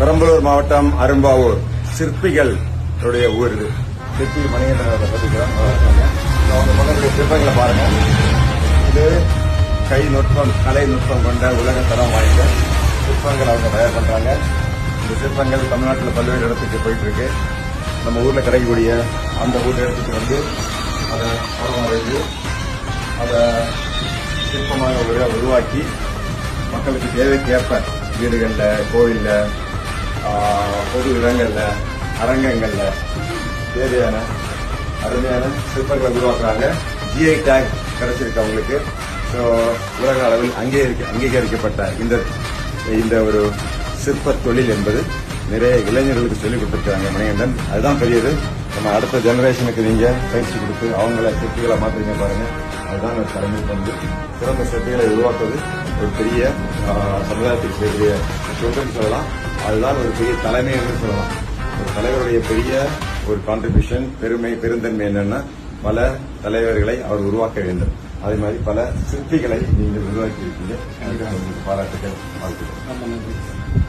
பெரம்பலூர் மாவட்டம் அரும்பாவூர். சிற்பிகள் உடைய ஊர் இது. சிற்பி மணிகண்டனை பற்றிக்கிறோம் அவங்க பக்கத்துடைய சிற்பங்களை பாருங்க. இது கை நுட்பம் கலை நுட்பம் கொண்ட உலக தரம் வாய்ந்த சிற்பங்கள் அவங்க தயார் பண்றாங்க. இந்த சிற்பங்கள் தமிழ்நாட்டில் பல்வேறு இடத்துக்கு போயிட்டு இருக்கு நம்ம ஊர்ல கிடைக்கக்கூடிய அந்த ஊர் இடத்துக்கு வந்து அதை படம் வரைந்து அதை சிற்பமாக உருவாக்கி மக்களுக்கு தேவைக்கேற்ப வீடுகளில் கோவிலில் பொது இடங்கள்ல அரங்கங்கள்ல தேவையான அருமையான சிற்பங்களை உருவாக்குறாங்க. ஜிஐ டேக் கிடைச்சிருக்கு அவங்களுக்கு. ஸோ உலக அளவில் அங்கீகரிக்க அங்கீகரிக்கப்பட்ட இந்த இந்த ஒரு சிற்ப தொழில் என்பது நிறைய இளைஞர்களுக்கு சொல்லிக் கொடுத்துருக்காங்க மணிகண்டன். அதுதான் பெரியது. நம்ம அடுத்த ஜெனரேஷனுக்கு நீங்க பயிற்சி கொடுத்து அவங்கள சிற்பிகளை மாத்துறீங்க பாருங்க. அதுதான் ஒரு தலைமை பண்பு சிறந்த சிற்பிகளை உருவாக்குவது ஒரு பெரிய சமுதாயத்துக்கு செய்யக்கூடிய சொல்லலாம். அதுதான் ஒரு பெரிய தலைமை என்று சொல்லலாம். ஒரு தலைவருடைய பெரிய ஒரு கான்ட்ரிபியூஷன் பெருமை பெருந்தன்மை என்னன்னா பல தலைவர்களை அவர் உருவாக்க வேண்டும். அதே மாதிரி பல சிற்பிகளை நீங்கள் உருவாக்கி இருக்கீங்க பாராட்டுகள் வாழ்த்துக்கள். ரொம்ப நன்றி.